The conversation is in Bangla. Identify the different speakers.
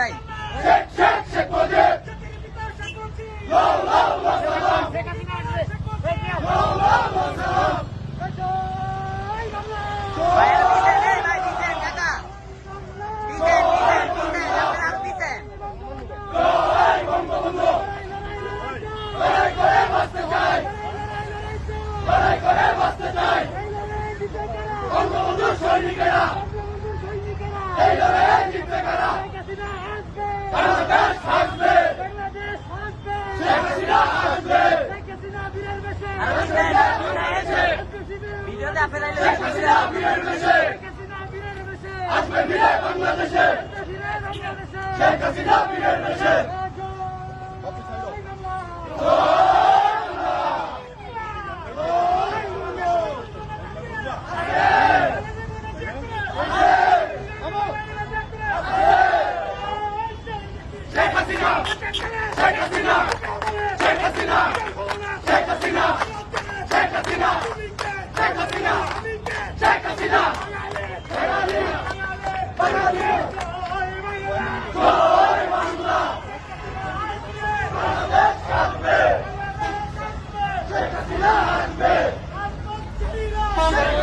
Speaker 1: নাই শেখ হাসিনা! ফিরে এসেছে শেখ হাসিনা শেখ হাসিনা! Come on.